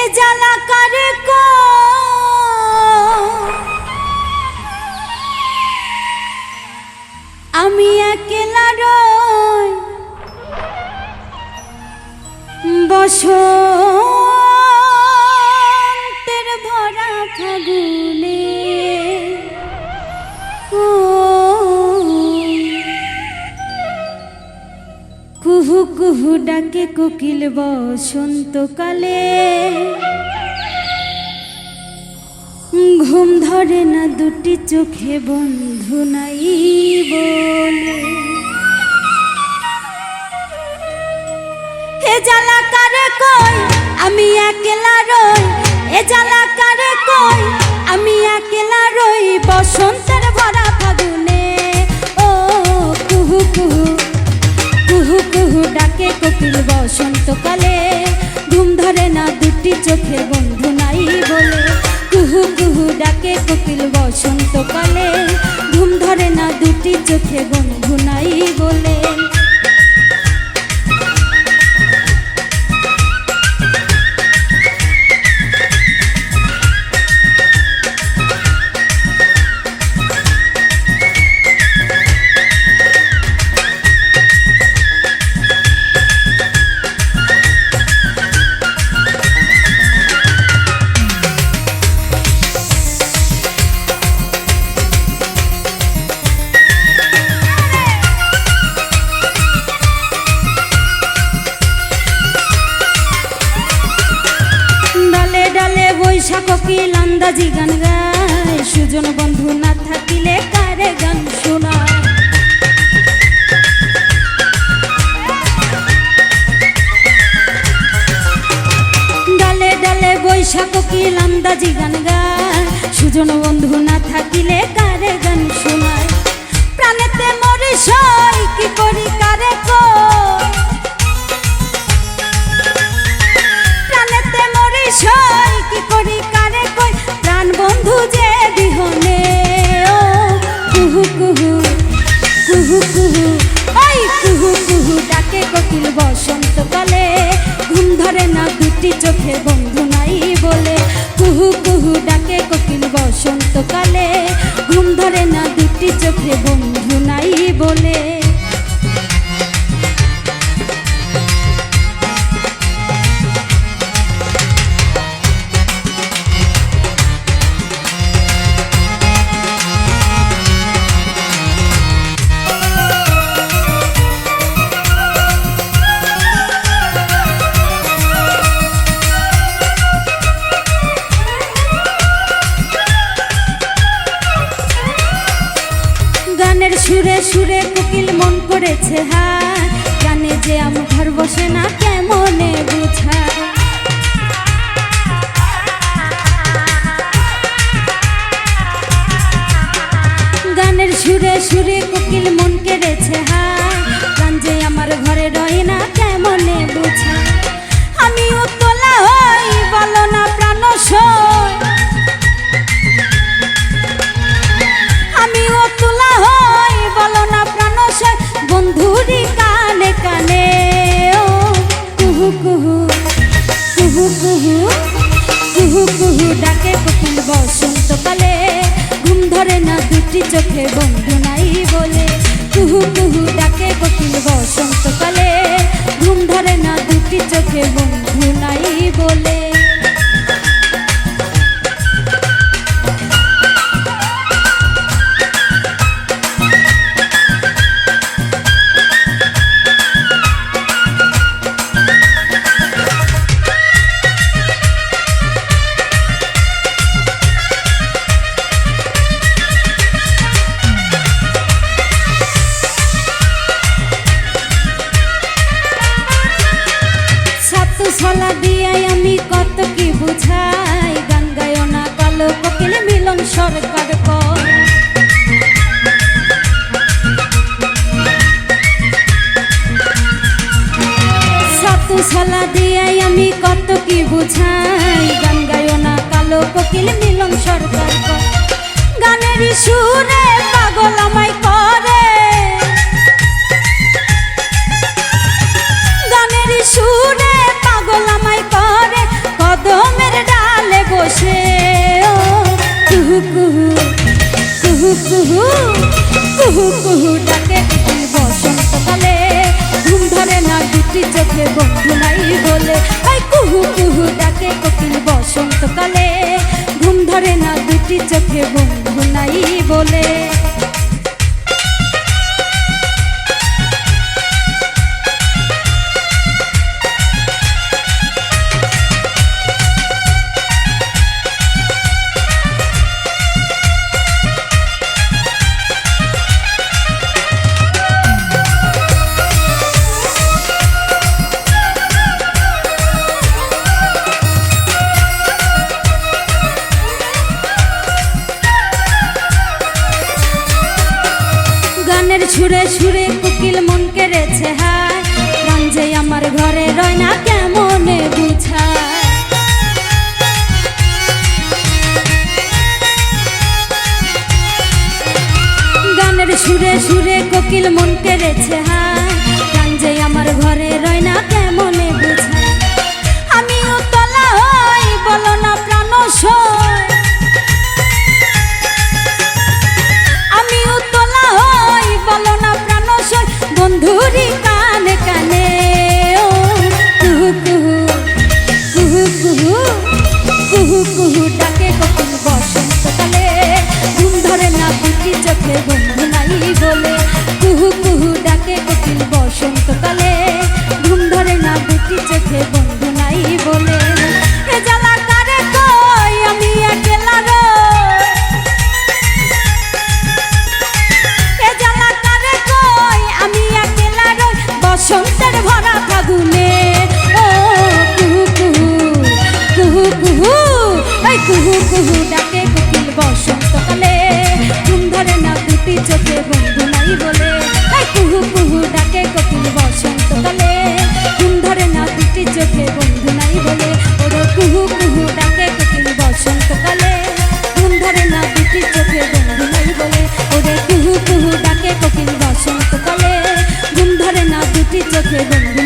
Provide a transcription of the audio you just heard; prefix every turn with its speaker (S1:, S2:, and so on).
S1: এ জ্বালা আমি একলা রই বসন্তের ডাকে কোকিল বসন্তকালে ঘুম ধরে না দুটি চোখে বন্ধু নাই বলে। হে জ্বালা কারে কই ডালে বৈশাখ কি গান গায় সুজন বন্ধু না থাকিলে কারে গান শোনায় ডালে ডালে বৈশাখ কি লান্দাজি গান গায় সুজন বন্ধু না থাকিলে কারে গান শোনায় প্রাণেতে মরে সই, কি করি কারে কই না দুটি চোখে বন্ধু নাই বলে। কুহু কুহু ডাকে কোকিল বসন্তকালে। ঘুম ধরে না দুটি চোখে বন্ধু নাই বলে। সুরে কোকিল মন করেছে হ্যাঁ জানে যে আমার ঘর বসে না কেমনে বুঝায়। কুহু কুহু কুহু কুহু ডাকে কোকিল বসন্তকালে ঘুম ধরে না দুটি চোখে বন্ধু নাই বলে কুহু কুহু ডাকে কোকিল বসন্তকালে ঘুম ধরে না দুটি চোখে বন্ধু নাই বলে ছলা দিয়াই আমি কত কি বুঝাই? গান গায় না কালো কোকিল মিলন সরকার সাতু ছলা দিয়াই আমি কত কি বুঝাই? মাটি চোখে বন্ধু নাই বলে। সুরে সুরে কুকিল মন কেড়েছে হায়। প্রাণ আমার ঘরে রয় না কেন? চোখে বন্ধু নাই বলে। বন্ধু নাই বলে, ওর কুহু কুহু ডাকে কোকিল বসন্তকালে ঘুম ধরে না দুটি চোখে বন্ধু নাই বলে, ওরে কুহু কুহু ডাকে কোকিল বসন্তকালে ঘুম ধরে না দুটি চোখে বন্ধু